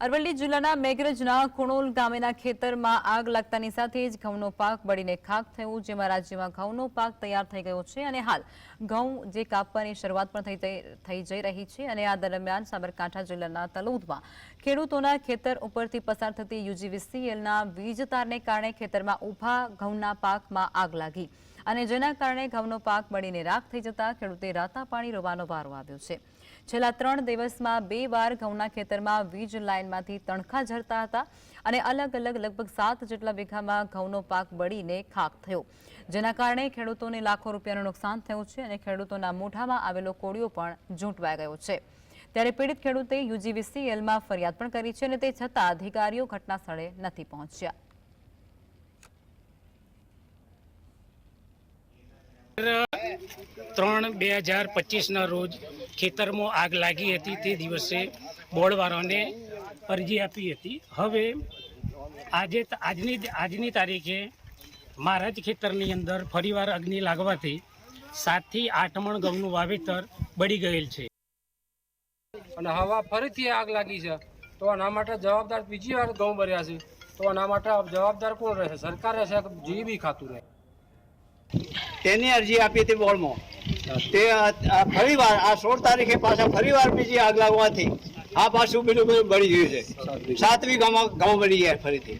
અરવલ્લી જિલ્લાના મેઘરજના કુણોલ ગામેના ખેતરમાં આગ લાગતાની સાથે જ ઘઉંનો પાક બળીને ખાક થયું, જેમાં રાજ્યમાં ઘઉંનો પાક તૈયાર થઈ ગયો છે અને હાલ ઘઉં જે કાપવાની શરૂઆત પણ થઈ જઈ- રહી છે અને આ દરમિયાન સાબરકાંઠા જિલ્લાના તલોદમાં ખેડૂતોના ખેતર ઉપરથી પસાર થતી યુજીવીસીએલના વીજ તારને કારણે ખેતરમાં ઊભા ઘઉંના પાકમાં આગ લાગી. અને જેના કારણે ઘઉંનો પાક બળીને રાખ થઈ જતા ખેડૂતે રાતા પાણી રોવાનો વારો આવ્યો છે. છેલ્લા ત્રણ દિવસમાં બે વાર ઘઉંના ખેતરમાં વીજ લાઇનમાંથી તણખા ઝરતા હતા અને અલગ અલગ લગભગ સાત જેટલા વીઘામાં ઘઉંનો પાક બળીને ખાક થયો. જેના કારણે ખેડૂતોને લાખો રૂપિયાનું નુકસાન થયું છે અને ખેડૂતોના મોઢામાં આવેલો કોળિયો પણ ઝૂંટવાઈ ગયો છે. ત્યારે પીડિત ખેડૂતે યુજીવીસીએલમાં ફરિયાદ પણ કરી છે અને તે છતાં અધિકારીઓ ઘટના સ્થળે નથી પહોંચ્યા. ત્રણ બે હજાર પચીસના રોજ ખેતરમાં આગ લાગી હતી તે દિવસે બોર્ડવાળાને અરજી આપી હતી. હવે આજે આજની આજની તારીખે મારા જ ખેતરની અંદર ફરીવાર અગ્નિ લાગવાથી સાતથી આઠ મણ ઘઉંનું વાવેતર બળી ગયેલ છે. અને હવા ફરીથી આગ લાગી છે. તો આના માટે જવાબદાર બીજી વાર ઘઉં ભર્યા છે. તો આના માટે જવાબદાર કોણ રહેશે સરકાર રહેશે જીબી ખાતું રહે? તેની અરજી આપી હતી બોર્ડમાં. તે ફરીવાર, આ સોળ તારીખે પાછા ફરીવાર બીજી આગ લાગવાથી આ પાછું બીજું બધું બળી ગયું છે. સાત વીઘામાં ઘઉં બળી ગયા ફરીથી.